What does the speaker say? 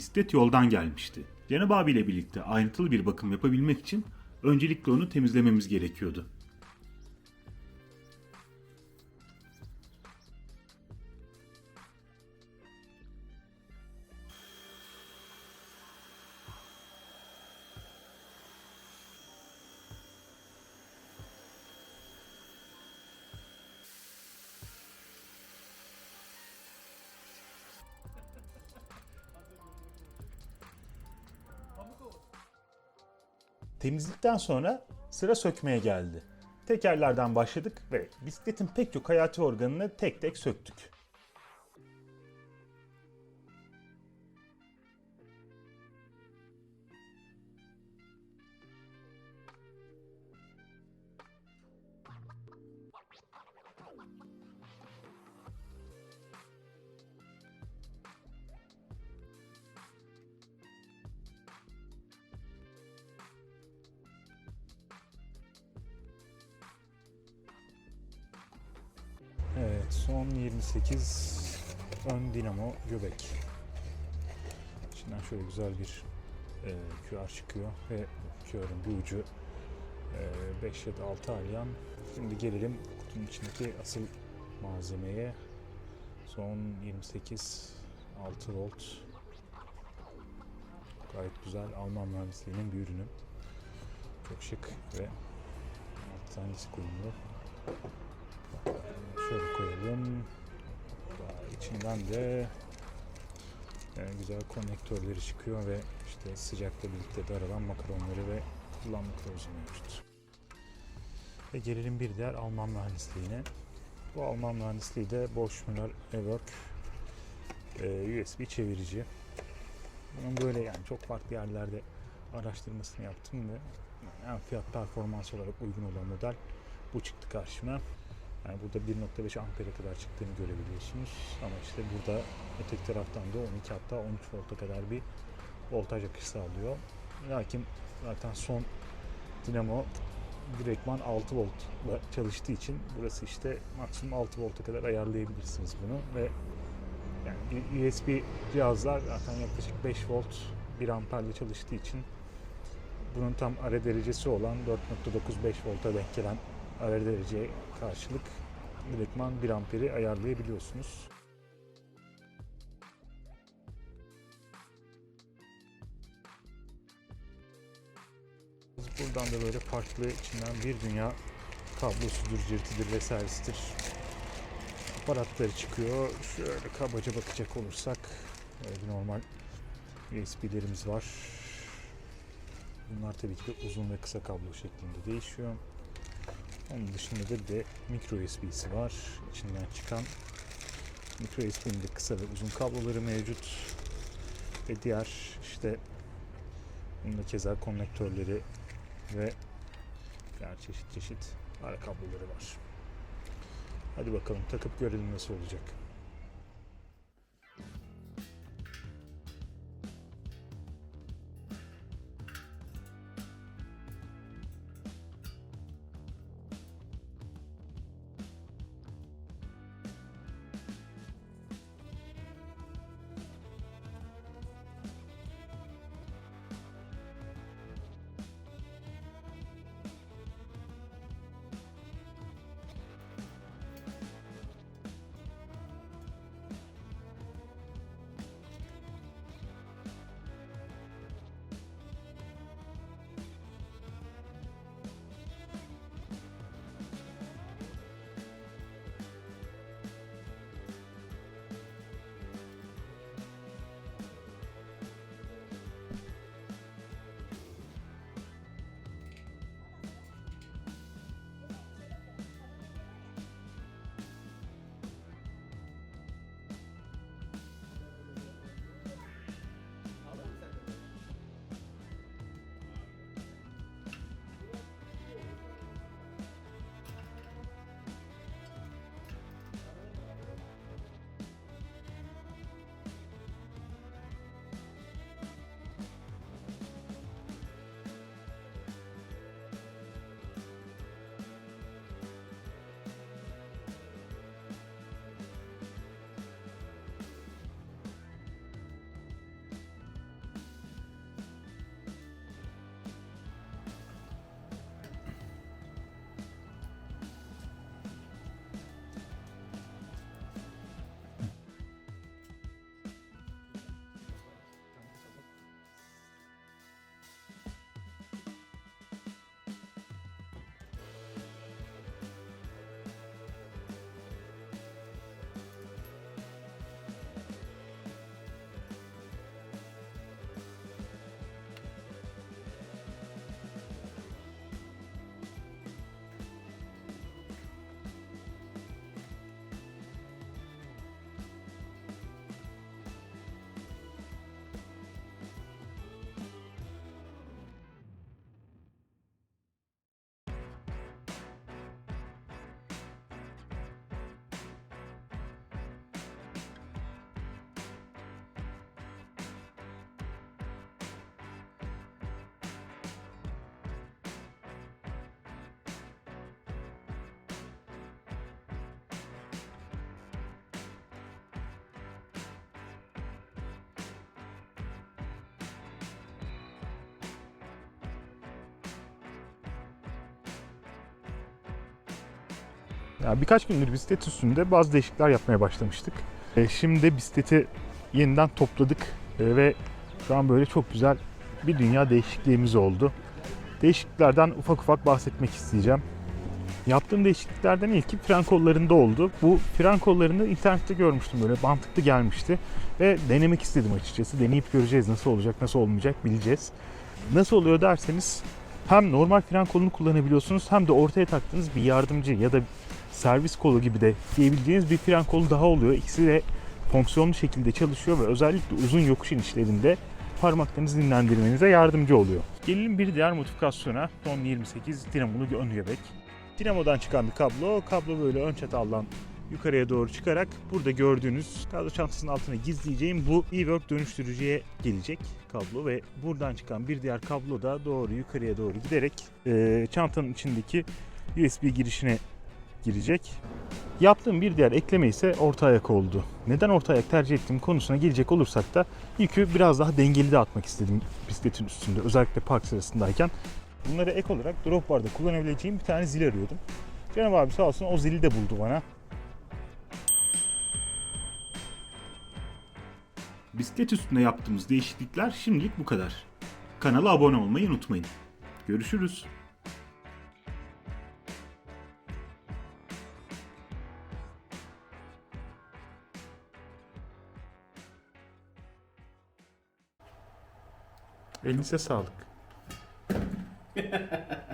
bisiklet yoldan gelmişti. Cenab abiyle birlikte ayrıntılı bir bakım yapabilmek için öncelikle onu temizlememiz gerekiyordu. Temizlikten sonra sıra sökmeye geldi. Tekerlerden başladık ve bisikletin pek çok hayati organını tek tek söktük. Son 28 ön dinamo göbek. İçinden şöyle güzel bir e, QR çıkıyor ve QR'ın bir ucu e, 5 ya da 6 alyan. Şimdi gelelim kutunun içindeki asıl malzemeye. Son 28 6 volt. Gayet güzel Alman mühendisliğinin bir ürünü. Çok şık ve alt tanesi konumlu. Şöyle koyalım. Daha içinden de e, güzel konnektörleri çıkıyor ve işte sıcakla birlikte daralan makaronları ve kullanma kılavuzu mevcut. Ve gelelim bir diğer Alman mühendisliğine. Bu Alman mühendisliği de Bosch Müller E-Work e, USB çevirici. Bunun böyle yani çok farklı yerlerde araştırmasını yaptım ve en fiyat performans olarak uygun olan model bu çıktı karşıma. Yani burada 1.5 ampere kadar çıktığını görebiliyorsunuz. Ama işte burada öteki taraftan da 12 hatta 13 volta kadar bir voltaj akışı sağlıyor. Lakin zaten son dinamo direktman 6 voltla çalıştığı için burası işte maksimum 6 volta kadar ayarlayabilirsiniz bunu ve yani USB cihazlar zaten yaklaşık 5 volt 1 amperle çalıştığı için bunun tam ara derecesi olan 4.95 volta denk gelen ara dereceye karşılık direktman 1 amperi ayarlayabiliyorsunuz. Buradan da böyle farklı içinden bir dünya kablosudur, cırtıdır vesairesidir. Aparatları çıkıyor. Şöyle kabaca bakacak olursak böyle bir normal USB'lerimiz var. Bunlar tabii ki de uzun ve kısa kablo şeklinde değişiyor. Onun dışında da bir de micro USB'si var. İçinden çıkan micro USB'nin de kısa ve uzun kabloları mevcut. Ve diğer işte bunda keza konnektörleri ve diğer çeşit çeşit ara kabloları var. Hadi bakalım takıp görelim nasıl olacak. Ya birkaç gündür bisiklet üstünde bazı değişiklikler yapmaya başlamıştık. E, şimdi bisikleti yeniden topladık E, ve şu an böyle çok güzel bir dünya değişikliğimiz oldu. Değişikliklerden ufak ufak bahsetmek isteyeceğim. Yaptığım değişikliklerden ilki fren kollarında oldu. Bu fren kollarını internette görmüştüm böyle mantıklı gelmişti ve denemek istedim açıkçası. Deneyip göreceğiz nasıl olacak, nasıl olmayacak bileceğiz. Nasıl oluyor derseniz hem normal fren kolunu kullanabiliyorsunuz hem de ortaya taktığınız bir yardımcı ya da servis kolu gibi de diyebileceğiniz bir fren kolu daha oluyor. İkisi de fonksiyonlu şekilde çalışıyor ve özellikle uzun yokuş inişlerinde parmaklarınızı dinlendirmenize yardımcı oluyor. Gelelim bir diğer modifikasyona. Ton 28 dinamolu ön göbek. Dinamodan çıkan bir kablo. Kablo böyle ön çataldan yukarıya doğru çıkarak burada gördüğünüz kablo çantasının altına gizleyeceğim bu e-work dönüştürücüye gelecek kablo ve buradan çıkan bir diğer kablo da doğru yukarıya doğru giderek e, çantanın içindeki USB girişine girecek. Yaptığım bir diğer ekleme ise orta ayak oldu. Neden orta ayak tercih ettiğim konusuna gelecek olursak da yükü biraz daha dengeli de atmak istedim bisikletin üstünde özellikle park sırasındayken. Bunları ek olarak drop barda kullanabileceğim bir tane zil arıyordum. Cenab abi sağ olsun o zili de buldu bana. Bisiklet üstünde yaptığımız değişiklikler şimdilik bu kadar. Kanala abone olmayı unutmayın. Görüşürüz. Elinize sağlık.